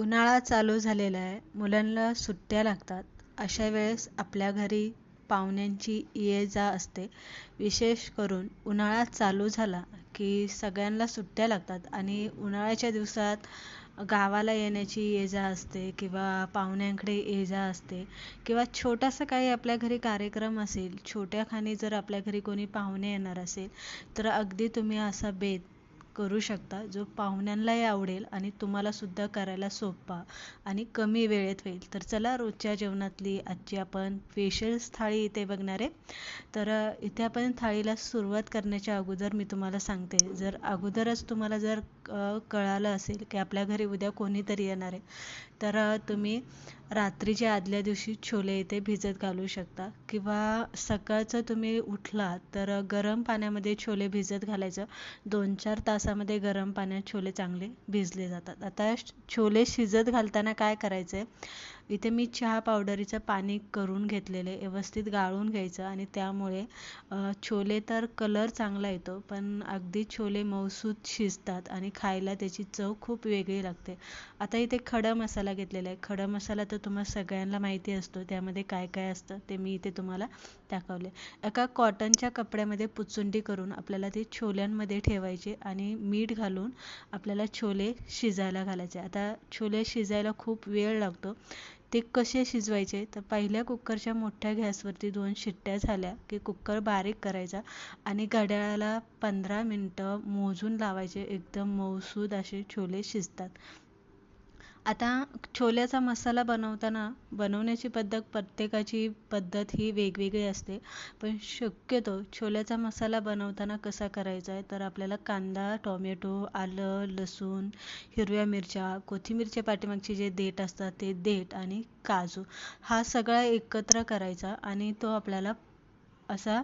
उन्हाळा चालू झालेला आहे. मुलांना सुट्ट्या लागतात. अशा वेळेस आपल्या घरी पाहुण्यांची ये जा असते. विशेष करून उन्हाळा चालू झाला की सगळ्यांना सुट्ट्या लागतात आणि उन्हाळ्याच्या दिवसात गावाला येण्याची ये जा असते किंवा पाहुण्यांकडे ये जा असते किंवा छोटासा काही आपल्या घरी कार्यक्रम असेल छोट्या खाणी जर आपल्या घरी कोणी पाहुणे येणार असेल तर अगदी तुम्ही असा बेत करू शकता जो पाहुण्यांनाही आवडेल आणि तुम्हालासुद्धा करायला सोपा आणि कमी वेळेत होईल. तर चला रोजच्या जेवणातली आजची आपण स्पेशल्स थाळी इथे बघणार. आहे तर इथे आपण थाळीला सुरुवात करण्याच्या अगोदर मी तुम्हाला सांगते. जर अगोदरच तुम्हाला जर कळालं असेल की आपल्या घरी उद्या कोणीतरी येणार आहे तर तुम्ही रात्रीच्या आदल्या दिवशी छोले इथे भिजत घालू शकता. किंवा सकाळचं तुम्ही उठला तर गरम पाण्यामध्ये छोले भिजत घालायचं. दोन चार तासामध्ये गरम पाण्यात छोले चांगले भिजले जातात. आता छोले शिजत घालताना काय करायचं आहे इथे मी चहा पावडरीचं पाणी करून घेतलेले व्यवस्थित गाळून घ्यायचं आणि त्यामुळे छोले तर कलर चांगला येतो पण अगदी छोले मऊसूत शिजतात आणि खायला त्याची चव खूप वेगळी लागते. आता इथे खडा मसाला घेतलेला आहे. खडा मसाला तर तुम्हाला सगळ्यांना माहिती असतो त्यामध्ये काय काय असतं ते मी इथे तुम्हाला दाखवले. एका कॉटनच्या कपड्यामध्ये पुचुंडी करून आपल्याला ते छोल्यांमध्ये ठेवायचे आणि मीठ घालून आपल्याला छोले शिजायला घालायचे. आता छोले शिजायला खूप वेळ लागतो. ते कसे शिजवायचे? तर पहिल्या कुकरच्या मोठ्या गॅसवरती दोन शिट्ट्या झाल्या की कुकर बारीक करायचा आणि घड्याळाला पंधरा मिनटं मोजून लावायचे. एकदम मऊसूद असे छोले शिजतात. आता छोल्याचा मसाला बनवताना बनवण्याची पद्धत प्रत्येकाची पद्धत ही वेगवेगळी असते. पण शक्यतो छोल्याचा मसाला बनवताना कसा करायचा आहे? तर आपल्याला कांदा टोमॅटो आलं लसूण हिरव्या मिरच्या कोथिंबीरच्या पाठीमागचे जे देठ असतात ते देठ आणि काजू हा सगळा एकत्र करायचा आणि तो आपल्याला असा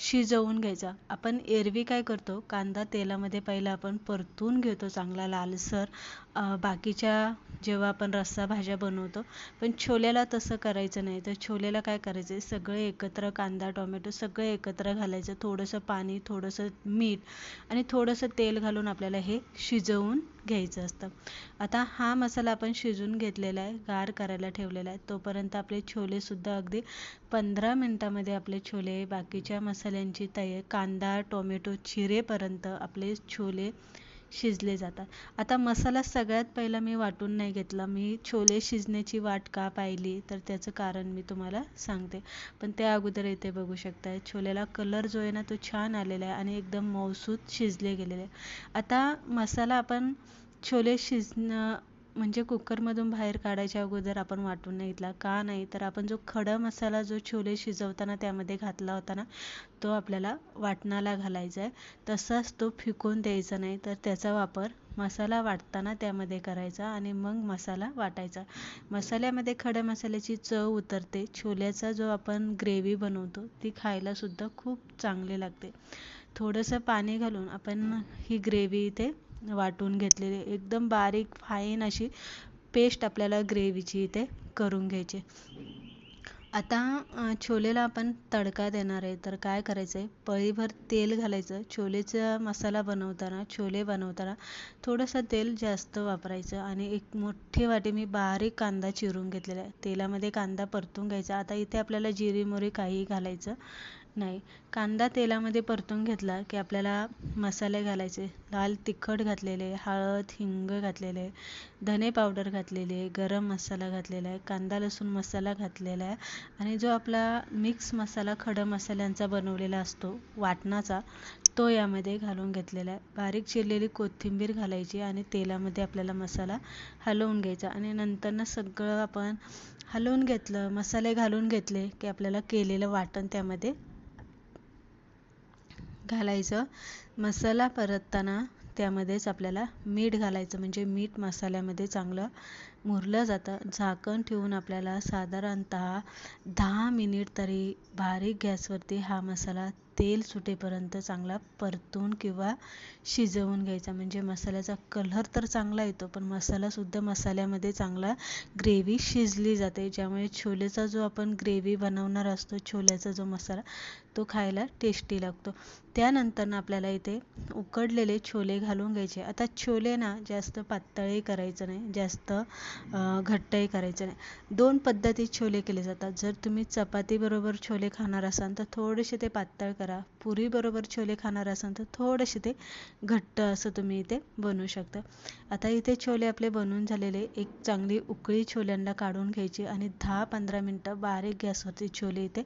शिजवून घ्यायचा. आपण एरवी काय करतो? कांदा तेलामध्ये पहिला आपण परतून घेतो चांगला लालसर बाकीच्या जेव्हा आपण रस्सा भाज्या बनवतो पण छोल्याला तसं करायचं नाही. तर छोल्याला काय करायचं? आहे सगळे एकत्र कांदा टोमॅटो सगळे एकत्र घालायचं. थोडंसं पाणी थोडंसं मीठ आणि थोडंसं तेल घालून आपल्याला हे शिजवून घ्यायचं असतं. आता हा मसाला आपण शिजून घेतलेला आहे गार करायला ठेवलेला आहे. तोपर्यंत आपले छोलेसुद्धा अगदी पंधरा मिनटामध्ये आपले छोले बाकीच्या मसाल्यांची तयार कांदा टोमॅटो चिरेपर्यंत आपले छोले शिजले जातात. आता मसाला सगळ्यात पहिला मी वाटून नाही घेतला. मी छोले शिजण्याची वाट का पाहिली? तर त्याचं कारण मी तुम्हाला सांगते. पण त्या अगोदर इथे बघू शकता छोल्याला कलर जो आहे ना तो छान आलेला आहे आणि एकदम मऊसूत शिजले गेलेले आहे. आता मसाला आपण छोले शिजणं म्हणजे कुकरमधून बाहेर काढायच्या अगोदर आपण वाटून नाही घेतला. का नाही? तर आपण जो खडा मसाला जो छोले शिजवताना त्यामध्ये घातला होता ना तो आपल्याला वाटणाला घालायचा आहे. तसाच तो फिकून द्यायचा नाही तर त्याचा वापर मसाला वाटताना त्यामध्ये करायचा आणि मग मसाला वाटायचा. मसाल्यामध्ये खड्या मसाल्याची चव उतरते. छोल्याचा जो आपण ग्रेव्ही बनवतो ती खायलासुद्धा खूप चांगली लागते. थोडंसं पाणी घालून आपण ही ग्रेव्ही इथे वाटून घेतलेली एकदम बारीक फाईन अशी पेस्ट आपल्याला ग्रेव्हीची इथे करून घ्यायची. आता छोलेला आपण तडका देणार आहे. तर काय करायचं आहे पळीभर तेल घालायचं. छोलेचा मसाला बनवताना छोले बनवताना थोडंसं तेल जास्त वापरायचं आणि एक मोठी वाटी मी बारीक कांदा चिरून घेतलेला आहे. तेलामध्ये कांदा परतून घ्यायचा. आता इथे आपल्याला जिरी मोरी काही घालायचं. नाही. कांदा तेलामध्ये परतून घेतला की आपल्याला मसाले घालायचे. लाल तिखट घातलेले हळद हिंग घातलेले धने पावडर घातलेली आहे गरम मसाला घातलेला आहे कांदा लसूण मसाला घातलेला आहे आणि जो आपला मिक्स मसाला खडं मसाल्यांचा बनवलेला असतो वाटणाचा तो यामध्ये घालून घेतलेला आहे. बारीक चिरलेली कोथिंबीर घालायची आणि तेलामध्ये आपल्याला मसाला हलवून घ्यायचा आणि नंतरनं सगळं आपण हलवून घेतलं मसाले घालून घेतले की आपल्याला केलेलं वाटण त्यामध्ये घालायचं. मसाला परतताना त्यामध्येच आपल्याला मीठ घालायचं. म्हणजे मीठ मसाल्यामध्ये चांगलं मुरलं जातं. झाकण ठेवून आपल्याला साधारणतः दहा मिनिट तरी बारीक गॅसवरती हा मसाला तेल सुटेपर्यंत चांगला परतून किंवा शिजवून घ्यायचा. म्हणजे मसाल्याचा कलर तर चांगला येतो पण मसालासुद्धा मसाल्यामध्ये चांगला ग्रेव्ही शिजली जाते. ज्यामुळे छोलेचा जो आपण ग्रेव्ही बनवणार असतो छोल्याचा जो मसाला तो खायला टेस्टी लागतो. त्यानंतर आपल्याला इथे उकडलेले छोले घालून घ्यायचे. आता छोले ना जास्त पातळही करायचं नाही. जास्त घट्टही करायचं नाही. दोन पद्धतीत छोले केले जातात. जर तुम्ही चपातीबरोबर छोले खाणार असाल तर थोडेसे ते पातळ करा. पुरीबरोबर छोले खाणार असाल तर थोडेसे ते घट्ट असं तुम्ही इथे बनवू शकता. आता इथे छोले आपले बनवून झालेले. एक चांगली उकळी छोल्यांना काढून घ्यायची आणि दहा पंधरा मिनटं बारीक गॅसवरती छोले इथे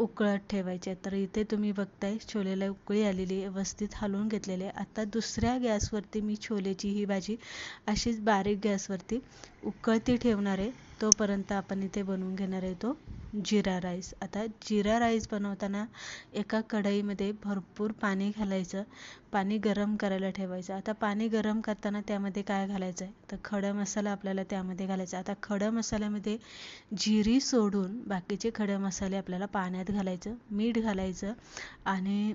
उकळत ठेवायचे. तर इथे तुम्ही बघताय छोलेला उकळी आलेली व्यवस्थित हलवून घेतलेले आता दुसऱ्या गॅसवरती मी छोलेची ही भाजी अशीच बारीक गॅसवरती उकळती ठेवणार आहे तोपर्यंत आपण इथे बनवून घेणार आहे तो जिरा राईस. आता जिरा राईस बनवताना एका कढईमध्ये भरपूर पाणी घालायचं पाणी गरम करायला ठेवायचं. आता पाणी गरम करताना त्यामध्ये काय घालायचं आहे? तर खडा मसाला आपल्याला त्यामध्ये घालायचा आता खडा मसाल्यामध्ये जिरी सोडून बाकीचे खडे मसाले आपल्याला पाण्यात घालायचं मीठ घालायचं आणि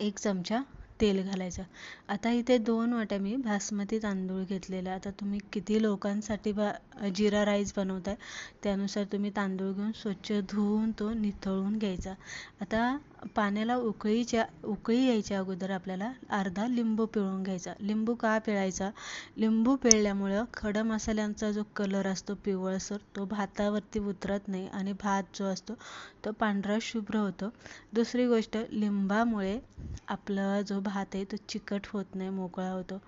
एक चमचा तेल घालायचं. आता इथे दोन वाट्या मी बासमती तांदूळ घेतलेला आता तुम्ही किती लोकांसाठी बा जिरा राईस बनवताय. त्यानुसार तुम्ही तांदूळ घेऊन स्वच्छ धुवून तो निथळून घ्यायचा. आता पाण्याला उकळीच्या उकळी यायच्या अगोदर आपल्याला अर्धा लिंबू पिळून घ्यायचा. लिंबू का पिळायचा? लिंबू पिळल्यामुळं खडा मसाल्यांचा जो कलर असतो पिवळसर तो भातावरती उतरत नाही आणि भात जो असतो तो पांढरा शुभ्र होतो. दुसरी गोष्ट लिंबामुळे आपला जो भात आहे तो चिकट होत नाही मोकळा होतो.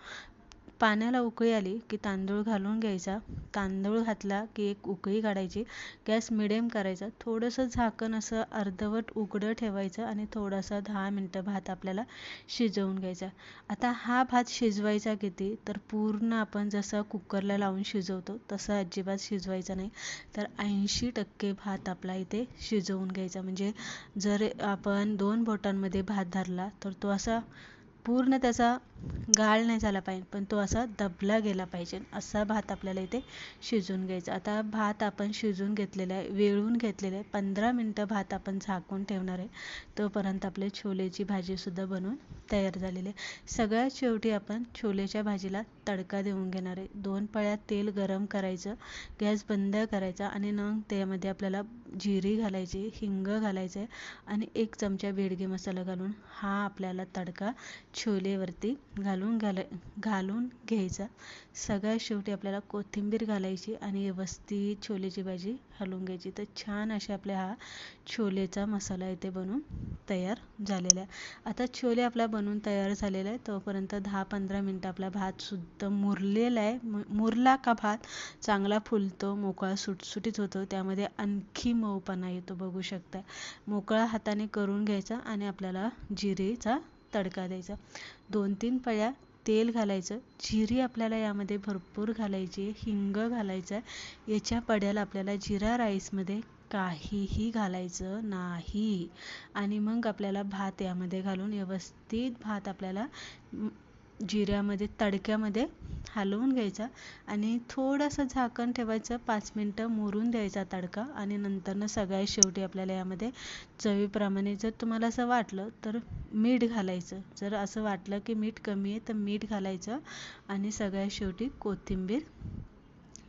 पाण्याला उकळी आली की तांदूळ घालून घ्यायचा. तांदूळ घातला की एक उकळी काढायची. गॅस मिडियम करायचा. थोडंसं झाकण असं अर्धवट उघडं ठेवायचं आणि थोडासा दहा मिनटं भात आपल्याला शिजवून घ्यायचा. आता हा भात शिजवायचा किती? तर पूर्ण आपण जसं कुकरला लावून शिजवतो तसं अजिबात शिजवायचा नाही. तर ऐंशी टक्के भात आपला इथे शिजवून घ्यायचा. म्हणजे जर आपण दोन बोटांमध्ये भात धरला तर तो असा पूर्ण त्याचा गाळ नाही झाला पाहिजे पण तो असा दबला गेला पाहिजे. असा भात आपल्याला इथे शिजवून घ्यायचा. आता भात आपण शिजवून घेतलेला आहे वेळून घेतलेला आहे. पंधरा मिनटं भात आपण झाकून ठेवणार आहे. तोपर्यंत आपले छोलेची भाजीसुद्धा बनवून तयार झालेली आहे. सगळ्यात शेवटी आपण छोलेच्या भाजीला तडका देऊन घेणार आहे. दोन पळ्यात तेल गरम करायचं गॅस बंद करायचा आणि मग त्यामध्ये आपल्याला जिरी घालायची हिंग घालायचं आहे आणि एक चमचा बेडगे मसाला घालून हा आपल्याला तडका छोलेवरती घालून घाला घालून घ्यायचा. सगळ्यात शेवटी आपल्याला कोथिंबीर घालायची आणि व्यवस्थित छोलेची भाजी हलवून घ्यायची. तर छान असे आपल्या हा छोलेचा मसाला इथे बनून तयार झालेला आहे. आता छोले आपला बनवून तयार झालेला आहे. तोपर्यंत दहा पंधरा मिनटं आपला भातसुद्धा मुरलेला आहे. मुरला का भात? चांगला फुलतो मोकळा सुटसुटीत होतो. त्यामध्ये आणखी मऊपणा येतो बघू शकता. मोकळा हाताने करून घ्यायचा आणि आपल्याला जिरेचा तडका द्यायचा. दोन तीन पळ्या तेल घालायचं. जिरी आपल्याला यामध्ये भरपूर घालायची हिंग घालायचं आहे. याच्या पड्याला आपल्याला जिरा राईसमध्ये काहीही घालायचं नाही. आणि मग आपल्याला भात यामध्ये घालून व्यवस्थित भात आपल्याला जिऱ्यामध्ये तडक्यामध्ये हलवून घ्यायचा आणि थोडंसं झाकण ठेवायचं. पाच मिनटं मुरून द्यायचा तडका आणि नंतरनं सगळ्यात शेवटी आपल्याला यामध्ये चवीप्रमाणे जर तुम्हाला असं वाटलं तर मीठ घालायचं. जर असं वाटलं की मीठ कमी आहे तर मीठ घालायचं आणि सगळ्यात शेवटी कोथिंबीर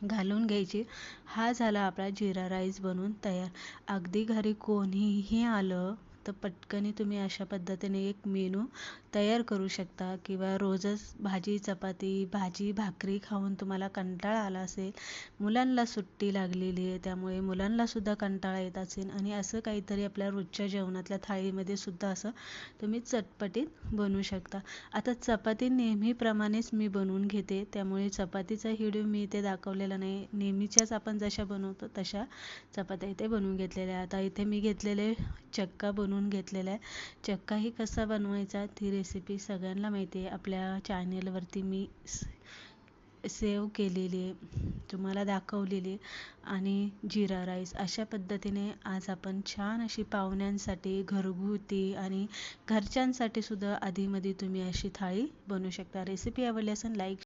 घालून घ्यायची. हा झाला आपला जिरा राईस बनवून तयार. अगदी घरी कोणीही आलं तर पटकन तुम्ही अशा पद्धतीने एक मेनू तयार करू शकता किंवा रोजच भाजी चपाती भाजी भाकरी खाऊन तुम्हाला कंटाळा आला असेल मुलांना सुट्टी लागलेली आहे त्यामुळे मुलांनासुद्धा कंटाळा येत असेल आणि असं काहीतरी आपल्या रोजच्या जेवणातल्या थाळीमध्ये सुद्धा असं तुम्ही चटपटीत बनवू शकता. आता चपाती नेहमीप्रमाणेच मी बनवून घेते त्यामुळे चपातीचा व्हिडिओ मी इथे दाखवलेला नाही. नेहमीच्याच आपण जशा बनवतो तशा चपात्या इथे बनवून घेतलेल्या आता इथे मी घेतलेले चक्का बनवून बनवून घेतलेला आहे. चक्काही कसा बनवायचा ती रेसिपी सगळ्यांना माहिती आहे. आपल्या चॅनेलवरती मी सेव केलेली आहे. तुम्हाला दाखवलेली आणि जिरा राईस अशा पद्धतीने आज आपण छान अशी पाहुण्यांसाठी घरगुती आणि घरच्यांसाठी सुद्धा आधीमध्ये तुम्ही अशी थाळी बनवू शकता. रेसिपी आवडली असेल लाईक